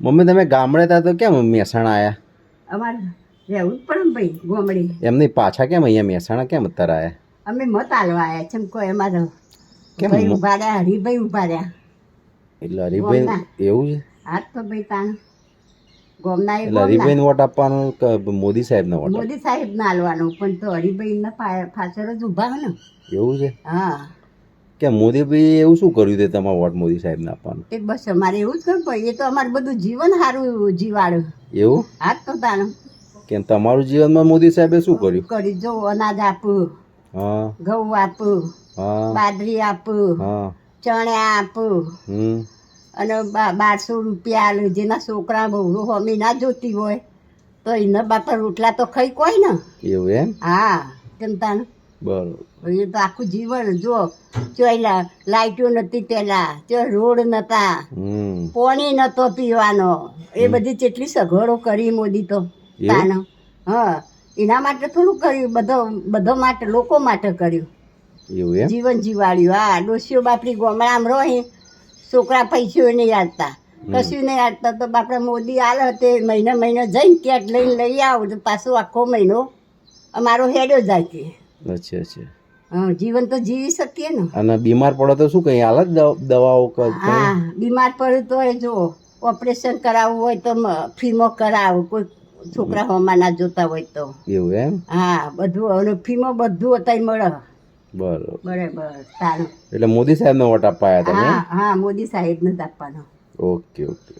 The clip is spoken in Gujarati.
મમ્મી તમે ગામડે હતા તો કેમ મહેસાણા આયા? અમારે રહેવું પણ ભાઈ ગોમડી. એમની પાછા કેમ અહીંયા મહેસાણા કેમ અત્યારે આયા? અમે મત આલવા આવ્યા છે કોઈ અમારો કેમ ભાઈ ઊભા રહ્યા હરિભાઈ ઊભા રહ્યા. એટલે હરિભાઈ એવું છે? હા તો ભાઈ તાણ. ગોમના એટલે. વોટ આપવાનું કે મોદી સાહેબને વોટ મોદી સાહેબ ના હાલવાનું પણ તો હરિભાઈ ના પાછળ જ ઊભા ને. એવું છે? હા. કે મોદીભાઈ એવું શું કર્યું તે તમારો વોટ મોદી સાહેબને આપવાનું? એ બસ અમારે એવું જ કર્યું પણ એ તો અમારે બધું જીવન સારું જીવાડ્યું. એવું? હા તો તાણ કે તમારું જીવનમાં મોદી સાહેબે શું કર્યું? કરી જો અનાજ આપું હા. ઘઉં આપું હા. બાજરી આપું હા. ચણ્યા આપું હમ. અને બારસો રૂપિયા આલે જેના છોકરા બહુ હોમી ના જોતી હોય તો એના બાપા રોટલા તો ખાઈ કોઈ ને. એવું એમ? હા કેમ તાન બરોબર. એ તો આખું જીવન જો ચોયલા લાઇટો નથી પેલા ચો રોડ નતા પાણી નતો પીવાનો. એ બધી કેટલી સગવડો કરી મોદી તો તાનો. હા એના માટે થોડું કર્યું બધો બધો માટે લોકો માટે કર્યું. એવું જીવન જીવાડ્યું. હા ડોસીઓ બાપરી ગોમડામ રહે છોકરા પૈસા નહીં આવતા કશું નહીં આવતા તો બાપડા મોદી હાલ તે મહિને મહિને જઈને કેટ લઈને લઈ આવું તો પાછો આખો મહિનો અમારો હેડો જાય છે અચ્છા અચ્છા. હા જીવન તો જીવી શકીએ ને. અને બીમાર પડો તો શું કઈ હાલત દવાઓ હા બીમાર પડે તો એ જો ઓપરેશન કરાવવું હોય તો ફીમો કરાવું કોઈ છોકરા હોમાં ના જોતા હોય તો. એવું એમ? હા બધું અને ફીમો બધું અત્યારે મળે. બરોબર. બરાબર સારું. એટલે મોદી સાહેબને વોટ અપાયા હતા તમે? હા મોદી સાહેબને જ આપવાનો. Okay okay